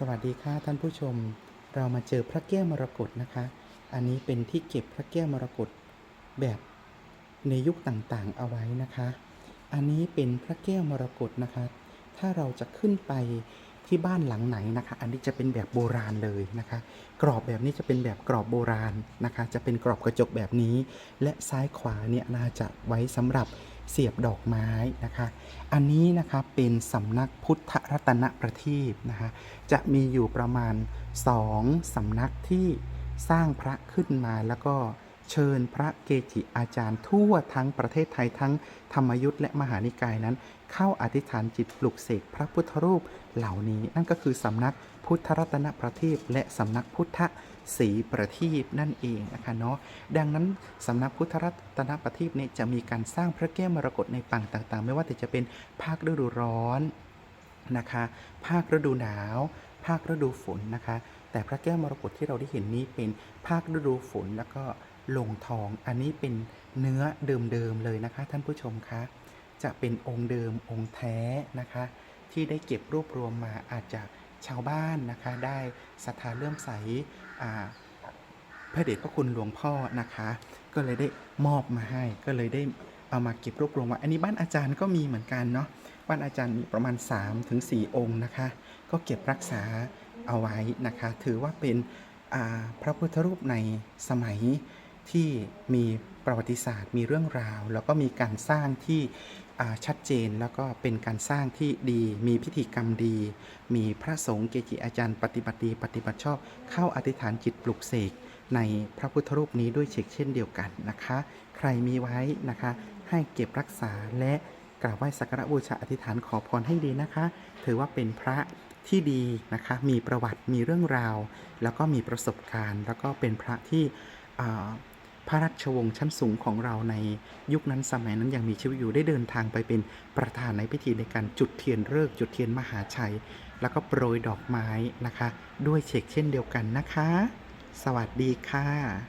สวัสดีค่ะท่านผู้ชม เรามาเจอพระแก้วมรกตนะคะ อันนี้เป็นที่เก็บพระแก้วมรกตแบบในยุคต่างๆเอาไว้นะคะ อันนี้เป็นพระแก้วมรกตนะคะ ถ้าเราจะขึ้นไป ที่บ้านหลังไหนนะคะ อันนี้จะเป็นแบบโบราณเลยนะคะ กรอบแบบนี้จะเป็นแบบกรอบโบราณนะคะ จะเป็นกรอบกระจกแบบนี้ และซ้ายขวาเนี่ยน่าจะไว้สำหรับเสียบดอกไม้นะคะ อันนี้นะคะเป็นสำนักพุทธรัตนประทีปนะคะ จะมีอยู่ประมาณสองสำนักที่สร้างพระขึ้นมาแล้วก็ เชิญพระเกจิอาจารย์ทั่วทั้งประเทศไทยทั้งธรรมยุทธ์และมหานิกายนั้น เข้าอธิษฐานจิตปลุกเสกพระพุทธรูปเหล่านี้นั่นก็คือสำนักพุทธรัตนประทีปและสำนักพุทธศรีประทีปนั่นเองนะคะเนาะดังนั้นสำนักพุทธรัตนประทีปเนี่ยจะมีการสร้างพระแก้วมรกตในปางต่างๆ ไม่ว่าแต่จะเป็นภาคฤดูร้อนนะคะ ภาคฤดูหนาว ภาคฤดูฝนนะคะ แต่พระแก้วมรกตที่เราได้เห็นนี้เป็นภาคฤดูฝนแล้วก็ ลงทอง อันนี้เป็นเนื้อเดิมๆเลยนะคะ ท่านผู้ชมคะจะเป็นองค์เดิมองค์แท้นะคะ ที่ได้เก็บรวบรวมมาอาจจะชาวบ้านนะคะ ได้ศรัทธาเลื่อมใสพระเดชพระคุณหลวงพ่อนะคะ ก็เลยได้มอบมาให้ก็เลยได้เอามาเก็บรวบรวมไว้อันนี้บ้านอาจารย์ก็มีเหมือนกันเนาะบ้านอาจารย์มีประมาณ 3-4ถึง4องค์นะคะ ก็เก็บรักษาเอาไว้นะคะ ถือว่าเป็นพระพุทธรูปในสมัย ที่มีประวัติศาสตร์ มีเรื่องราว แล้วก็มีการสร้างที่ชัดเจนแล้วก็เป็นการสร้างที่ดี มีพิธีกรรมดี มีพระสงฆ์เกจิอาจารย์ ปฏิบัติดีปฏิบัติชอบ เข้าอธิษฐานจิตปลุกเสกในพระพุทธรูปนี้ด้วยเช่นเช่นเดียวกันนะคะ ใครมีไว้นะคะ ให้เก็บรักษาและกราบไหว้สักการะบูชาอธิษฐานขอพรให้ดีนะคะ ถือว่าเป็นพระที่ดีนะคะ มีประวัติมีเรื่องราว แล้วก็มีประสบการณ์ แล้วก็เป็นพระที่ พระราชวงศ์ชั้นสูงของเราในยุคนั้นสมัยนั้นยังมีชีวิตอยู่ได้เดินทางไปเป็นประธานในพิธีในการจุดเทียนเลิกจุดเทียนมหาชัย แล้วก็โปรยดอกไม้นะคะ ด้วยเชกเช่นเดียวกันนะคะ สวัสดีค่ะ